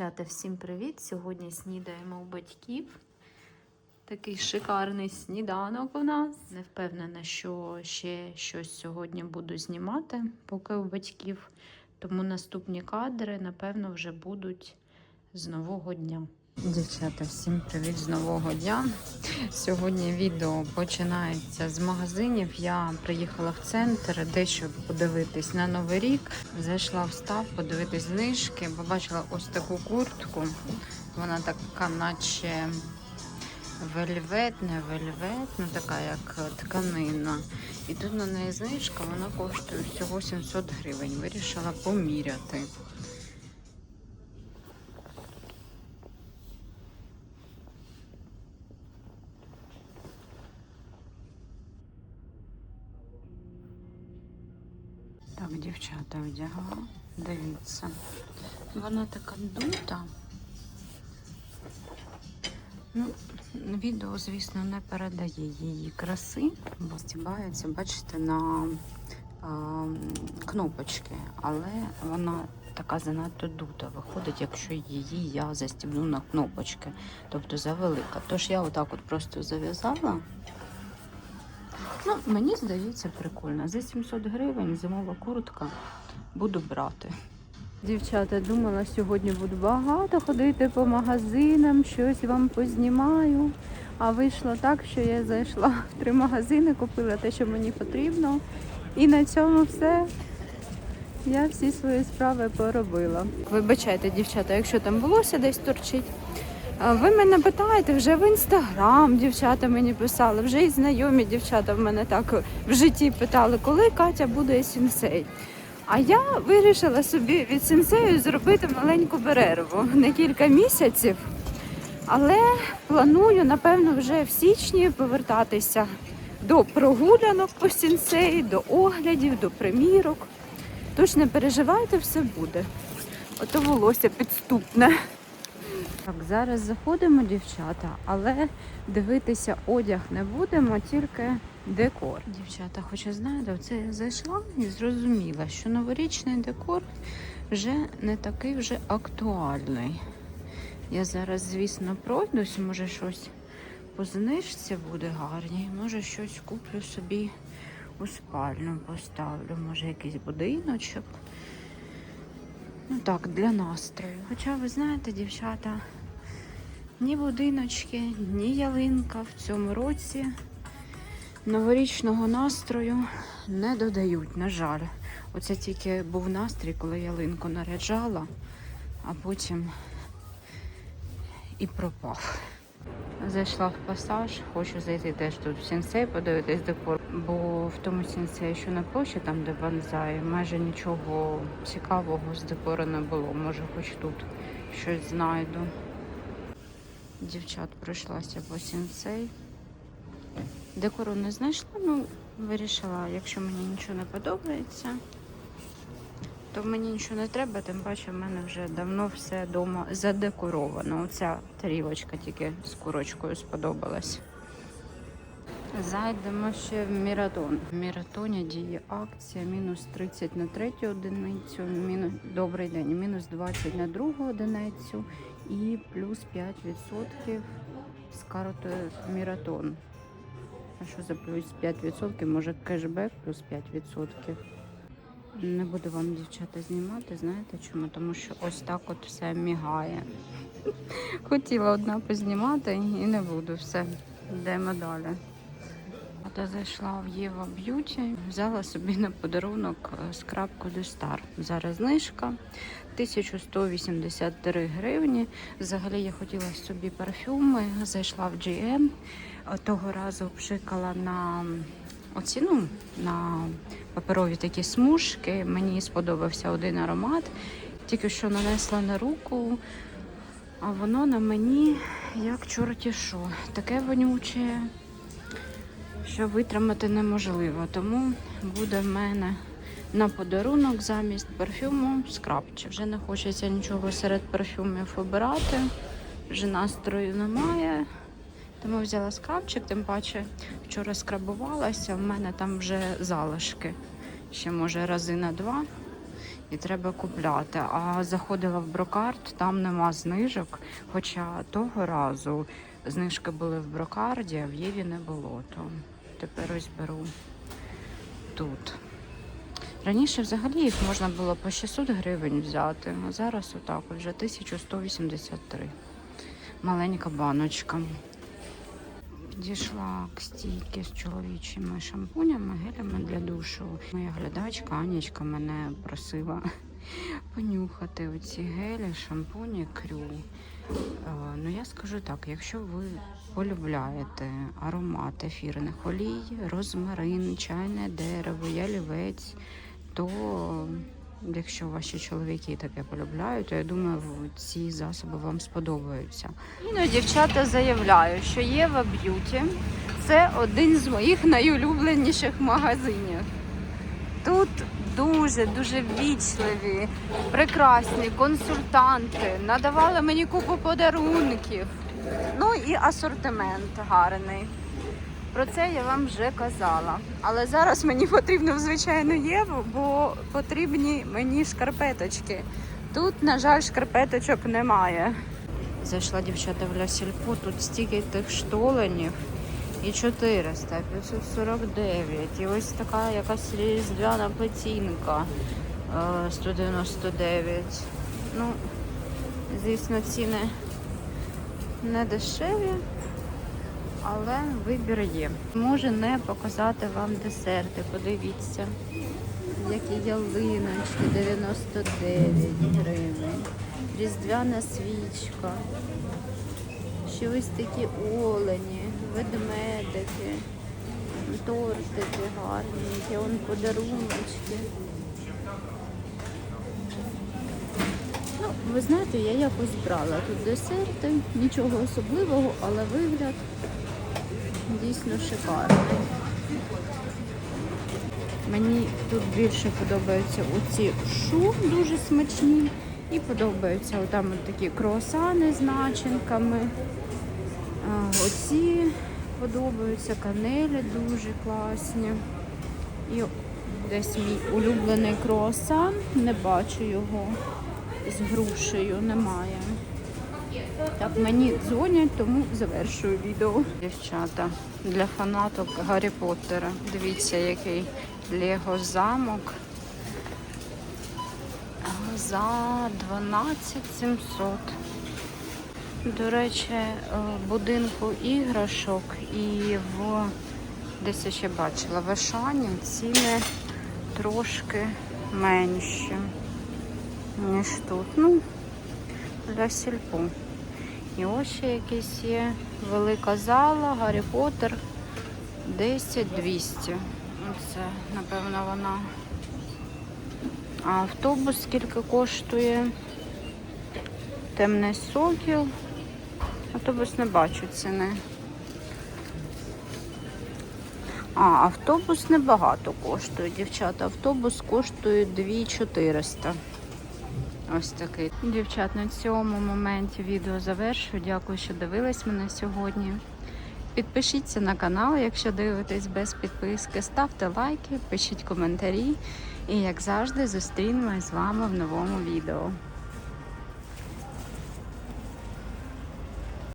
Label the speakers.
Speaker 1: Дівчата, всім привіт! Сьогодні снідаємо у батьків. Такий шикарний сніданок у нас. Не впевнена, що ще щось сьогодні буду знімати, поки у батьків. Тому наступні кадри, напевно, вже будуть з нового дня. Дівчата, всім привіт з нового дня. Сьогодні відео починається з магазинів. Я приїхала в центр дещо подивитись на новий рік. Зайшла в став, подивитись знижки. Побачила ось таку куртку. Вона така, наче вельвет, не вельвет, ну така як тканина. І тут на неї знижка, вона коштує всього 700 гривень. Вирішила поміряти. Так, дівчата вдягла. Дивіться. Вона така дута. Ну, відео, звісно, не передає її краси, бо стібається, бачите, на а, кнопочки, але вона така занадто дута виходить, якщо її я застібну на кнопочки, тобто завелика. Тож я отак от просто зав'язала. Ну, мені здається, прикольно. За 700 гривень зимова куртка буду брати. Дівчата, думала, сьогодні буду багато ходити по магазинам, щось вам познімаю. А вийшло так, що я зайшла в три магазини, купила те, що мені потрібно. І на цьому все. Я всі свої справи поробила. Вибачайте, дівчата, якщо там волосся десь торчить. Ви мене питаєте вже в інстаграм, дівчата мені писали, вже і знайомі дівчата в мене так в житті питали, коли Катя буде сінсей. А я вирішила собі від сенсею зробити маленьку перерву на кілька місяців. Але планую, напевно, вже в січні повертатися до прогулянок по сенсеї, до оглядів, до примірок. Тож не переживайте, все буде. Ото волосся підступне. Так, зараз заходимо, дівчата, але дивитися одяг не будемо, тільки декор. Дівчата, хоча знаєте, оце я зайшла і зрозуміла, що новорічний декор вже не такий вже актуальний. Я зараз, звісно, пройдусь, може щось по знижці буде гарні, може щось куплю собі у спальню, поставлю, може якийсь будиночок. Ну так, для настрою. Хоча ви знаєте, дівчата, ні будиночки, ні ялинка в цьому році новорічного настрою не додають, на жаль. Оце тільки був настрій, коли ялинку наряджала, а потім і пропав. Зайшла в пасаж, хочу зайти теж тут в сінсей, подивитись декор, бо в тому сінсеї, що на площі, там де банзай, майже нічого цікавого з декору не було. Може, хоч тут щось знайду. Дівчат пройшлася по сінсей. Декору не знайшла, ну вирішила, якщо мені нічого не подобається, то мені нічого не треба, тим паче в мене вже давно все вдома задекоровано. Оця тарілочка тільки з курочкою сподобалась. Зайдемо ще в Міратон. В Міратоні діє акція мінус 30 на третю одиницю, мінус добрий день, мінус 20 на другу одиницю і плюс 5% з картою Міратон. А що за плюс 5%? Може кешбек плюс 5%. Не буду вам, дівчата, знімати, знаєте чому? Тому що ось так от все мігає. Хотіла одна познімати і не буду все. Йдемо далі. Я зайшла в Єва Б'юті, взяла собі на подарунок е, скрабку Дестар. Зараз знижка 1183 гривні. Взагалі я хотіла собі парфюми, зайшла в GM. Е, Того разу пшикала на оці, ну, на паперові такі смужки. Мені сподобався один аромат. Тільки що нанесла на руку, а воно на мені як чорті що. Таке вонюче що витримати неможливо. Тому буде в мене на подарунок замість парфюму скрабчик. Вже не хочеться нічого серед парфюмів обирати, вже настрою немає. Тому взяла скрабчик, тим паче вчора скрабувалася, в мене там вже залишки. Ще може рази на два. і треба купляти. А заходила в брокарт, там нема знижок. Хоча того разу знижки були в брокарді, а в Єві не було. То тепер ось беру тут. Раніше взагалі їх можна було по 600 гривень взяти, а зараз отак от вже 1183. Маленька баночка. Підійшла к стійки з чоловічими шампунями, гелями для душу. Моя глядачка Анічка мене просила понюхати оці гелі, шампуні, крю. Е, Ну я скажу так, якщо ви полюбляєте аромат ефірних олій, розмарин, чайне дерево, ялівець, то якщо ваші чоловіки таке полюбляють, то я думаю, ці засоби вам сподобаються. Ну, дівчата заявляють, що Єва Б'юті це один з моїх найулюбленіших магазинів. Тут дуже дуже ввічливі, прекрасні консультанти, надавали мені купу подарунків. Ну і асортимент гарний. Про це я вам вже казала. Але зараз мені потрібно в звичайну Єву, бо потрібні мені шкарпеточки. Тут, на жаль, шкарпеточок немає. Зайшла дівчата в Ля Сільпо, тут стільки тих штоленів. І 400, 549. І ось така якась різдвяна плетінка е, 199. Ну, звісно, ціни не дешеві, але вибір є. Може не показати вам десерти. Подивіться, які ялиночки 99 гривень. Різдвяна свічка. Ще ось такі олені, ведмедики, тортики гарні, які он подаруночки. Ну, ви знаєте, я якось брала тут десерти, нічого особливого, але вигляд дійсно шикарний. Мені тут більше подобаються оці шу, дуже смачні. І подобаються отам от такі круасани з начинками. Оці подобаються, канелі дуже класні. І десь мій улюблений круасан, не бачу його з грушею, немає. Так, мені дзвонять, тому завершую відео. Дівчата, для фанаток Гаррі Поттера. Дивіться, який Лего замок за 12 700. До речі, е, в будинку іграшок і в десь я ще бачила в Ашані ціни трошки менші, ніж тут. Ну, для сільпо. І ось ще якісь є велика зала, Гаррі Поттер 10 200. Оце, напевно, вона. А автобус скільки коштує? Темний сокіл. Автобус не бачу ціни. А, автобус небагато коштує, дівчата. Автобус коштує 2400. Ось такий. Дівчат, на цьому моменті відео завершую. Дякую, що дивились мене сьогодні. Підпишіться на канал, якщо дивитесь без підписки. Ставте лайки, пишіть коментарі. І як завжди, зустрінемось з вами в новому відео.